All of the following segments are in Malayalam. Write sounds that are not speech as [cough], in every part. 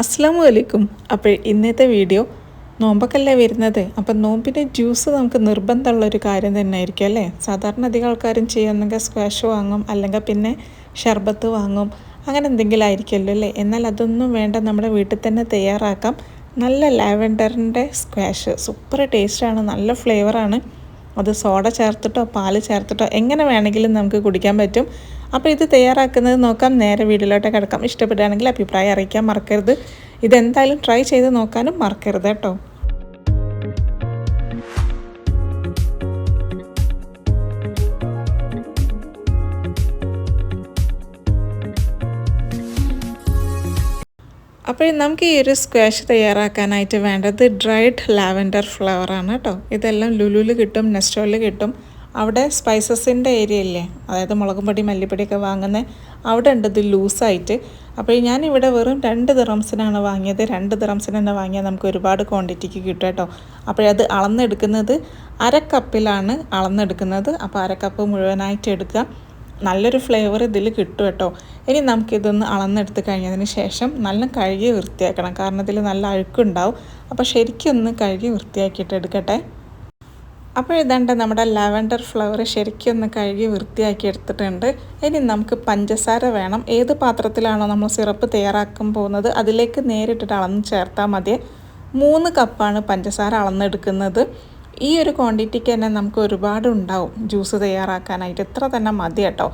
അസ്സാമു അലൈക്കും. അപ്പോൾ ഇന്നത്തെ വീഡിയോ നോമ്പൊക്കെയല്ലേ വരുന്നത്? അപ്പം നോമ്പിന്റെ ജ്യൂസ് നമുക്ക് നിർബന്ധമുള്ളൊരു കാര്യം തന്നെ ആയിരിക്കും അല്ലേ? സാധാരണ അധികം ആൾക്കാരും ചെയ്യുന്നെങ്കിൽ സ്ക്വാഷ് വാങ്ങും അല്ലെങ്കിൽ പിന്നെ ഷർബത്ത് വാങ്ങും അങ്ങനെ എന്തെങ്കിലും ആയിരിക്കുമല്ലോ അല്ലേ? എന്നാൽ അതൊന്നും വേണ്ട നമ്മുടെ വീട്ടിൽ തന്നെ തയ്യാറാക്കാം. നല്ല ലാവൻഡറിന്റെ സ്ക്വാഷ് സൂപ്പർ ടേസ്റ്റാണ് നല്ല ഫ്ലേവറാണ് അത് സോഡ ചേർത്തിട്ടോ പാൽ ചേർത്തിട്ടോ എങ്ങനെ വേണമെങ്കിലും നമുക്ക് കുടിക്കാൻ പറ്റും. അപ്പോൾ ഇത് തയ്യാറാക്കുന്നത് നോക്കാം. നേരെ വീട്ടിലോട്ട് കിടക്കാം. ഇഷ്ടപ്പെടുകയാണെങ്കിൽ അഭിപ്രായം അറിയിക്കാൻ മറക്കരുത്. ഇതെന്തായാലും ട്രൈ ചെയ്ത് നോക്കാനും മറക്കരുത് കേട്ടോ. അപ്പോൾ നമുക്ക് ഈ ഒരു സ്ക്വാഷ് തയ്യാറാക്കാനായിട്ട് വേണ്ടത് ഡ്രൈഡ് ലാവൻഡർ ഫ്ലവർ ആണ് കേട്ടോ. ഇതെല്ലാം ലുലുവിൽ കിട്ടും നെസ്റ്റോളിൽ കിട്ടും. അവിടെ സ്പൈസസിന്റെ ഏരിയ ഇല്ലേ? അതായത് മുളകും പൊടി മല്ലിപ്പൊടിയൊക്കെ വാങ്ങുന്ന അവിടെ ഉണ്ട് ഇത് ലൂസായിട്ട്. അപ്പോൾ ഞാൻ ഇവിടെ വെറും രണ്ട് ദിറംസിനാണ് വാങ്ങിയത്. രണ്ട് ദിറംസിന് തന്നെ വാങ്ങിയാൽ നമുക്ക് ഒരുപാട് ക്വാണ്ടിറ്റിക്ക് കിട്ടും കേട്ടോ. അപ്പോഴത് അളന്നെടുക്കുന്നത് അര കപ്പിലാണ് അളന്നെടുക്കുന്നത്. അപ്പോൾ അര കപ്പ് മുഴുവനായിട്ട് എടുക്കുക. നല്ലൊരു ഫ്ലേവർ ഇതിൽ കിട്ടും കേട്ടോ. ഇനി നമുക്കിതൊന്ന് അളന്നെടുത്ത് കഴിഞ്ഞതിന് ശേഷം നല്ല കഴുകി വൃത്തിയാക്കണം. കാരണം ഇതിൽ നല്ല അഴുക്കുണ്ടാവും. അപ്പോൾ ശരിക്കും ഒന്ന് കഴുകി വൃത്തിയാക്കിയിട്ട് എടുക്കട്ടെ. അപ്പോൾ ഇതാണ്ട് നമ്മുടെ ലാവൻഡർ ഫ്ലവർ ശരിക്കും ഒന്ന് കഴുകി വൃത്തിയാക്കി എടുത്തിട്ടുണ്ട്. ഇനി നമുക്ക് പഞ്ചസാര വേണം. ഏത് പാത്രത്തിലാണോ നമ്മൾ സിറപ്പ് തയ്യാറാക്കാൻ പോകുന്നത് അതിലേക്ക് നേരിട്ടിട്ട് അളന്ന് ചേർത്താൽ മതി. മൂന്ന് കപ്പാണ് പഞ്ചസാര അളന്നെടുക്കുന്നത്. ഈ ഒരു ക്വാണ്ടിറ്റിക്ക് തന്നെ നമുക്ക് ഒരുപാട് ഉണ്ടാവും ജ്യൂസ് തയ്യാറാക്കാനായിട്ട്. ഇത്ര തന്നെ മതി കേട്ടോ.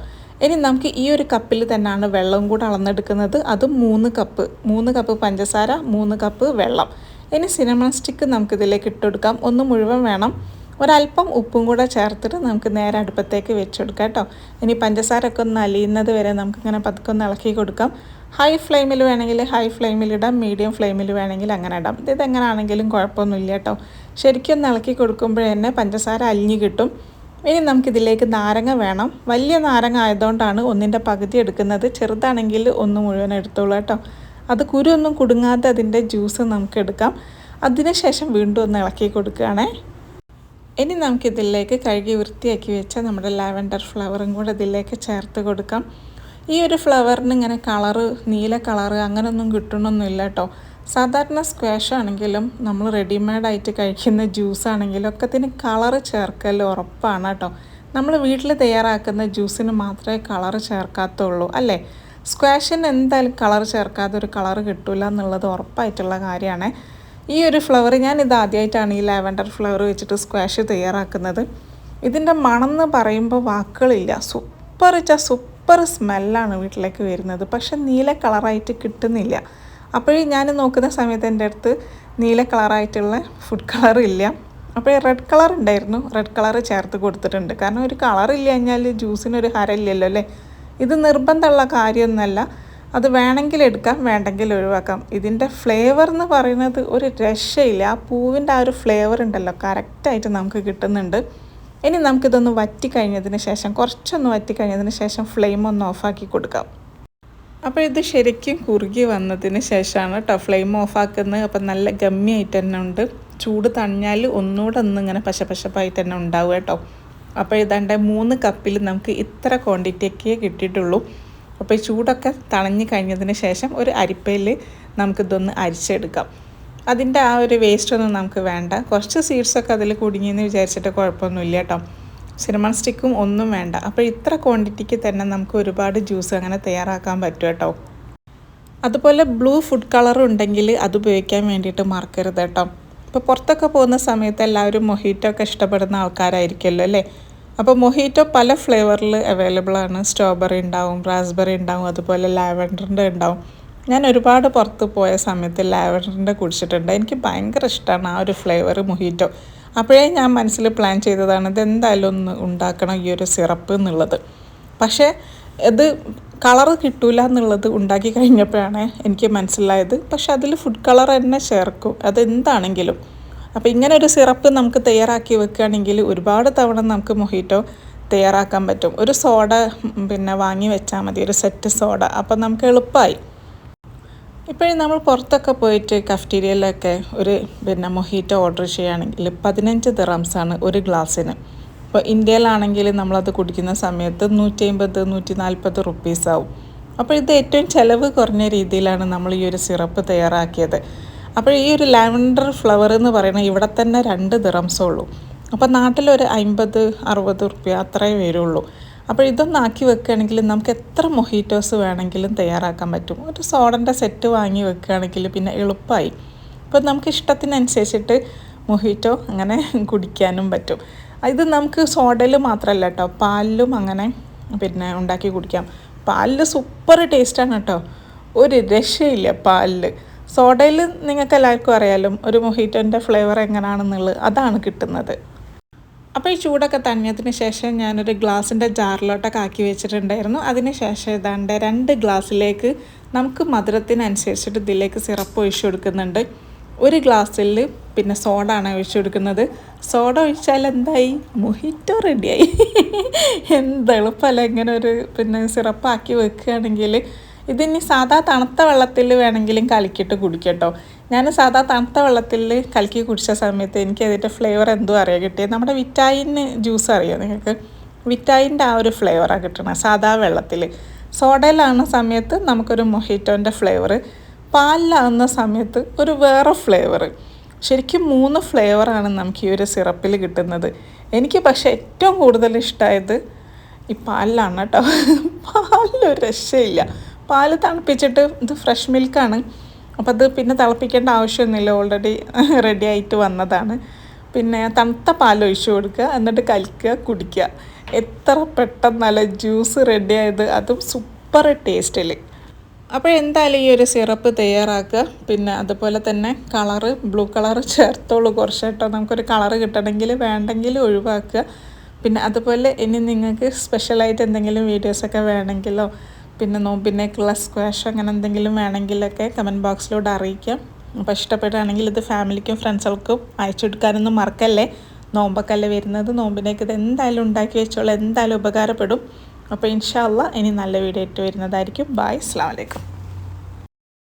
ഇനി നമുക്ക് ഈ ഒരു കപ്പിൽ തന്നെയാണ് വെള്ളം കൂടെ അളന്നെടുക്കുന്നത്. അതും മൂന്ന് കപ്പ്. മൂന്ന് കപ്പ് പഞ്ചസാര മൂന്ന് കപ്പ് വെള്ളം. ഇനി സിനമൺ സ്റ്റിക്ക് നമുക്കിതിലേക്ക് ഇട്ടുകൊടുക്കാം ഒന്ന് മുഴുവൻ വേണം. ഒരല്പം ഉപ്പും കൂടെ ചേർത്തിട്ട് നമുക്ക് നേരെ അടുപ്പത്തേക്ക് വെച്ചെടുക്കാം കേട്ടോ. ഇനി പഞ്ചസാരൊക്കെ ഒന്ന് അലിയുന്നത് വരെ നമുക്കിങ്ങനെ പതുക്കെ ഒന്ന് ഇളക്കി കൊടുക്കാം. ഹൈ ഫ്ലെയിമിൽ വേണമെങ്കിൽ ഹൈ ഫ്ലെയിമിൽ ഇടാം മീഡിയം ഫ്ലെയിമിൽ വേണമെങ്കിൽ അങ്ങനെ ഇടാം. ഇത് എങ്ങനെയാണെങ്കിലും കുഴപ്പമൊന്നുമില്ല കേട്ടോ. ശരിക്കും ഇളക്കി കൊടുക്കുമ്പോൾ തന്നെ പഞ്ചസാര അലിഞ്ഞു കിട്ടും. ഇനി നമുക്കിതിലേക്ക് നാരങ്ങ വേണം. വലിയ നാരങ്ങ ആയതുകൊണ്ടാണ് ഒന്നിന്റെ പകുതി എടുക്കുന്നത്. ചെറുതാണെങ്കിൽ ഒന്ന് മുഴുവൻ എടുത്തോളൂ കേട്ടോ. അത് കുരു ഒന്നും കുടുങ്ങാതെ അതിന്റെ ജ്യൂസ് നമുക്ക് എടുക്കാം. അതിനുശേഷം വീണ്ടും ഒന്ന് ഇളക്കി കൊടുക്കുകയാണേ. ഇനി നമുക്ക് ഇതിലേക്ക് കഴുകി വൃത്തിയാക്കി വെച്ച നമ്മുടെ ലാവൻഡർ ഫ്ലവറും കൂടെ ഇതിലേക്ക് ചേർത്ത് കൊടുക്കാം. ഈ ഒരു ഫ്ലവറിന് ഇങ്ങനെ കളറ് നീല കളറ് അങ്ങനെയൊന്നും കിട്ടണമെന്നില്ല കേട്ടോ സാധാരണ സ്ക്വാഷ് ആണെങ്കിലും നമ്മൾ റെഡിമെയ്ഡായിട്ട് കഴിക്കുന്ന ജ്യൂസ് ആണെങ്കിലും ഒക്കെ ഇതിന് കളറ് ചേർക്കൽ ഉറപ്പാണ് കേട്ടോ നമ്മൾ വീട്ടിൽ തയ്യാറാക്കുന്ന ജ്യൂസിന് മാത്രമേ കളറ് ചേർക്കാത്തുള്ളൂ അല്ലേ? സ്ക്വാഷിന് എന്തായാലും കളർ ചേർക്കാതെ ഒരു കളർ കിട്ടില്ല എന്നുള്ളത് ഉറപ്പായിട്ടുള്ള കാര്യമാണ്. ഈ ഒരു ഫ്ലവർ ഞാൻ ഇത് ആദ്യമായിട്ടാണ് ഈ ലാവൻഡർ ഫ്ലവർ വെച്ചിട്ട് സ്ക്വാഷ് തയ്യാറാക്കുന്നത്. ഇതിന്റെ മണം എന്ന് പറയുമ്പോൾ വാക്കുകളില്ല സൂപ്പർ വെച്ചാൽ സൂപ്പർ സ്മെല്ലാണ് വീട്ടിലേക്ക് വരുന്നത്. പക്ഷെ നീല കളറായിട്ട് കിട്ടുന്നില്ല. അപ്പോഴേ ഞാൻ നോക്കുന്ന സമയത്ത് എന്റെ അടുത്ത് നീല കളറായിട്ടുള്ള ഫുഡ് കളർ ഇല്ല. അപ്പോൾ റെഡ് കളർ ഉണ്ടായിരുന്നു. റെഡ് കളർ ചേർത്ത് കൊടുത്തിട്ടുണ്ട്. കാരണം ഒരു കളർ കഴിഞ്ഞാൽ ജ്യൂസിനൊരു ഹരമില്ലല്ലോ അല്ലേ? ഇത് നിർബന്ധമുള്ള കാര്യമൊന്നുമല്ല അത് വേണമെങ്കിൽ എടുക്കാം വേണ്ടെങ്കിൽ ഒഴിവാക്കാം. ഇതിന്റെ ഫ്ലേവർ എന്ന് പറയുന്നത് ഒരു രക്ഷയില്ല. ആ പൂവിന്റെ ആ ഒരു ഫ്ലേവർ ഉണ്ടല്ലോ കറക്റ്റായിട്ട് നമുക്ക് കിട്ടുന്നുണ്ട്. ഇനി നമുക്കിതൊന്ന് വറ്റി കഴിഞ്ഞതിന് ശേഷം കുറച്ചൊന്ന് വറ്റി കഴിഞ്ഞതിന് ശേഷം ഫ്ലെയിം ഒന്ന് ഓഫാക്കി കൊടുക്കാം. അപ്പോൾ ഇത് ശരിക്കും കുറുകി വന്നതിന് ശേഷമാണ് കേട്ടോ ഫ്ലെയിം ഓഫാക്കുന്നത് അപ്പം നല്ല ഗമ്മിയായിട്ട് തന്നെ ഉണ്ട്. ചൂട് തണിഞ്ഞാൽ ഒന്നുകൂടെ ഒന്ന് ഇങ്ങനെ പശപശപ്പായിട്ട് തന്നെ ഉണ്ടാവും കേട്ടോ അപ്പോൾ ഇതാണ്ട് മൂന്ന് കപ്പിൽ നമുക്ക് ഇത്ര ക്വാണ്ടിറ്റിയൊക്കെ കിട്ടിയിട്ടുള്ളൂ. അപ്പോൾ ഈ ചൂടൊക്കെ തണഞ്ഞ് കഴിഞ്ഞതിന് ശേഷം ഒരു അരിപ്പയിൽ നമുക്കിതൊന്ന് അരിച്ചെടുക്കാം. അതിന്റെ ആ ഒരു വേസ്റ്റ് ഒന്നും നമുക്ക് വേണ്ട. കുറച്ച് സീഡ്സൊക്കെ അതിൽ കുടുങ്ങിയെന്ന് വിചാരിച്ചിട്ട് കുഴപ്പമൊന്നുമില്ല കേട്ടോ സിനിമൺ സ്റ്റിക്കും ഒന്നും വേണ്ട. അപ്പോൾ ഇത്ര ക്വാണ്ടിറ്റിക്ക് തന്നെ നമുക്ക് ഒരുപാട് ജ്യൂസ് അങ്ങനെ തയ്യാറാക്കാൻ പറ്റും കേട്ടോ അതുപോലെ ബ്ലൂ ഫുഡ് കളർ ഉണ്ടെങ്കിൽ അത് ഉപയോഗിക്കാൻ വേണ്ടിയിട്ട് മറക്കരുത് കേട്ടോ ഇപ്പോൾ പുറത്തൊക്കെ പോകുന്ന സമയത്ത് എല്ലാവരും മൊഹീറ്റോ ഒക്കെ ഇഷ്ടപ്പെടുന്ന ആൾക്കാരായിരിക്കുമല്ലോ അല്ലേ? അപ്പോൾ മൊഹീറ്റോ പല ഫ്ലേവറിൽ അവൈലബിൾ ആണ്. സ്ട്രോബെറി ഉണ്ടാവും റാസ്ബെറി ഉണ്ടാവും അതുപോലെ ലാവൻഡറിന്റെ ഉണ്ടാവും. ഞാൻ ഒരുപാട് പുറത്ത് പോയ സമയത്ത് ലാവൻഡറിന്റെ കുടിച്ചിട്ടുണ്ട്. എനിക്ക് ഭയങ്കര ഇഷ്ടമാണ് ആ ഒരു ഫ്ലേവർ മൊഹീറ്റോ. അപ്പോഴേ ഞാൻ മനസ്സിൽ പ്ലാൻ ചെയ്തതാണ് ഇത് എന്തായാലും ഒന്ന് ഉണ്ടാക്കണം ഈ ഒരു സിറപ്പ് എന്നുള്ളത്. പക്ഷേ ഇത് കളറ് കിട്ടൂല എന്നുള്ളത് ഉണ്ടാക്കി കഴിഞ്ഞപ്പോഴാണ് എനിക്ക് മനസ്സിലായത്. പക്ഷെ അതിൽ ഫുഡ് കളർ തന്നെ ചേർക്കും. അതെന്താണെങ്കിലും. അപ്പോൾ ഇങ്ങനെ ഒരു സിറപ്പ് നമുക്ക് തയ്യാറാക്കി വെക്കുകയാണെങ്കിൽ ഒരുപാട് തവണ നമുക്ക് മൊഹീറ്റോ തയ്യാറാക്കാൻ പറ്റും. ഒരു സോഡ പിന്നെ വാങ്ങി വെച്ചാൽ മതി ഒരു സെറ്റ് സോഡ. അപ്പം നമുക്ക് എളുപ്പമായി ഇപ്പോഴും നമ്മൾ പുറത്തൊക്കെ പോയിട്ട് കഫ്റ്റീരിയയിലൊക്കെ ഒരു പിന്നെ മൊഹീറ്റോ ഓർഡർ ചെയ്യുകയാണെങ്കിൽ പതിനഞ്ച് ദിറംസാണ് ഒരു ഗ്ലാസ്സിന്. ഇപ്പോൾ ഇന്ത്യയിലാണെങ്കിൽ നമ്മളത് കുടിക്കുന്ന സമയത്ത് നൂറ്റി അമ്പത് നൂറ്റി നാൽപ്പത് റുപ്പീസ് ആവും അപ്പോൾ ഇത് ഏറ്റവും ചിലവ് കുറഞ്ഞ രീതിയിലാണ് നമ്മൾ ഈ ഒരു സിറപ്പ് തയ്യാറാക്കിയത്. അപ്പോൾ ഈ ഒരു ലാവൻഡർ ഫ്ലവർ എന്ന് പറയുന്നത് ഇവിടെ തന്നെ രണ്ട് ദിറംസേ ഉള്ളൂ അപ്പോൾ നാട്ടിലൊരു അമ്പത് അറുപത് റുപ്യ അത്രയേ വരുള്ളൂ. അപ്പോൾ ഇതൊന്ന് ആക്കി വെക്കുകയാണെങ്കിൽ നമുക്ക് എത്ര മൊഹീറ്റോസ് വേണമെങ്കിലും തയ്യാറാക്കാൻ പറ്റും. ഒരു സോഡന്റെ സെറ്റ് വാങ്ങി വെക്കുകയാണെങ്കിൽ പിന്നെ എളുപ്പമായി. അപ്പോൾ നമുക്ക് ഇഷ്ടത്തിനനുസരിച്ചിട്ട് മൊഹീറ്റോ അങ്ങനെ കുടിക്കാനും പറ്റും. ഇത് നമുക്ക് സോഡയിൽ മാത്രമല്ല കേട്ടോ പാലിലും അങ്ങനെ പിന്നെ ഉണ്ടാക്കി കുടിക്കാം. പാലിൽ സൂപ്പർ ടേസ്റ്റാണ് കേട്ടോ. ഒരു രക്ഷയില്ല പാലിൽ സോഡയിൽ നിങ്ങൾക്ക് എല്ലാവർക്കും അറിയാലോ ഒരു മൊഹീറ്റോന്റെ ഫ്ലേവർ എങ്ങനെയാണെന്നുള്ളത് അതാണ് കിട്ടുന്നത്. അപ്പോൾ ഈ ചൂടൊക്കെ തണിഞ്ഞതിന് ശേഷം ഞാനൊരു ഗ്ലാസിന്റെ ജാറിലോട്ടൊക്കെ ആക്കി വെച്ചിട്ടുണ്ടായിരുന്നു. അതിന് ശേഷം ഏതാണ്ട് രണ്ട് ഗ്ലാസ്സിലേക്ക് നമുക്ക് മധുരത്തിനനുസരിച്ചിട്ട് ഇതിലേക്ക് സിറപ്പ് ഒഴിച്ചു കൊടുക്കുന്നുണ്ട്. ഒരു ഗ്ലാസ്സിൽ പിന്നെ സോഡ ആണ് ഒഴിച്ചു കൊടുക്കുന്നത്. സോഡ ഒഴിച്ചാൽ എന്തായി? മൊഹിറ്റോ റെഡിയായി. എന്ത് എളുപ്പമല്ല ഇങ്ങനെ ഒരു പിന്നെ സിറപ്പാക്കി വെക്കുകയാണെങ്കിൽ ഇതിനി സാധാ തണുത്ത വെള്ളത്തിൽ വേണമെങ്കിലും കലക്കിയിട്ട് കുടിക്കട്ടോ ഞാൻ സാധാ തണുത്ത വെള്ളത്തിൽ കലക്കി കുടിച്ച സമയത്ത് എനിക്ക് അതിന്റെ ഫ്ലേവർ എന്തോ അറിയാം. കിട്ടിയത് നമ്മുടെ വിറ്റായിന് ജ്യൂസ് അറിയാം നിങ്ങൾക്ക്? വിറ്റായിന്റെ ആ ഒരു ഫ്ലേവറാണ് കിട്ടണത് സാധാ വെള്ളത്തിൽ. സോഡയിലാകുന്ന സമയത്ത് നമുക്കൊരു മൊഹിറ്റോന്റെ ഫ്ലേവർ പാലിലാകുന്ന സമയത്ത് ഒരു വേറെ ഫ്ലേവർ ശരിക്കും മൂന്ന് ഫ്ലേവറാണ് നമുക്ക് ഈ ഒരു സിറപ്പിൽ കിട്ടുന്നത്. എനിക്ക് പക്ഷേ ഏറ്റവും കൂടുതൽ ഇഷ്ടമായത് ഈ പാലിലാണ് കേട്ടോ. പാലിലൊരു രക്ഷയില്ല. പാൽ തണുപ്പിച്ചിട്ട് ഇത് ഫ്രഷ് മിൽക്കാണ് അപ്പോൾ അത് പിന്നെ തിളപ്പിക്കേണ്ട ആവശ്യമൊന്നുമില്ല. ഓൾറെഡി റെഡി [laughs] ആയിട്ട് വന്നതാണ്. പിന്നെ തണുത്ത പാൽ ഒഴിച്ചു കൊടുക്കുക. എന്നിട്ട് കലിക്കുക കുടിക്കുക. എത്ര പെട്ടെന്നല്ല നല്ല ജ്യൂസ് റെഡി ആയത്. അതും സൂപ്പർ ടേസ്റ്റിൽ അപ്പോൾ എന്തായാലും ഈ ഒരു സിറപ്പ് തയ്യാറാക്കുക. പിന്നെ അതുപോലെ തന്നെ കളറ് ബ്ലൂ കളർ ചേർത്തോളൂ കുറച്ചായിട്ടോ നമുക്കൊരു കളറ് കിട്ടണമെങ്കിൽ വേണ്ടെങ്കിൽ ഒഴിവാക്കുക. പിന്നെ അതുപോലെ ഇനി നിങ്ങൾക്ക് സ്പെഷ്യലായിട്ട് എന്തെങ്കിലും വീഡിയോസൊക്കെ വേണമെങ്കിലോ പിന്നെ നോമ്പിനേക്കുള്ള സ്ക്വാഷ് അങ്ങനെ എന്തെങ്കിലും വേണമെങ്കിലൊക്കെ കമന്റ് ബോക്സിലൂടെ അറിയിക്കാം. അപ്പോൾ ഇഷ്ടപ്പെട്ടാണെങ്കിൽ ഇത് ഫാമിലിക്കും ഫ്രണ്ട്സുകൾക്കും അയച്ചെടുക്കാനൊന്നും മറക്കല്ലേ? നോമ്പൊക്കെ വരുന്നത്. നോമ്പിനേക്ക് ഇത് എന്തായാലും ഉണ്ടാക്കി വെച്ചോളൂ. എന്തായാലും ഉപകാരപ്പെടും. അപ്പോൾ ഇൻഷാല്ല ഇനി നല്ല വീഡിയോ ഇട്ട് വരുന്നതായിരിക്കും. ബായ് അസ്സാം വലൈക്കും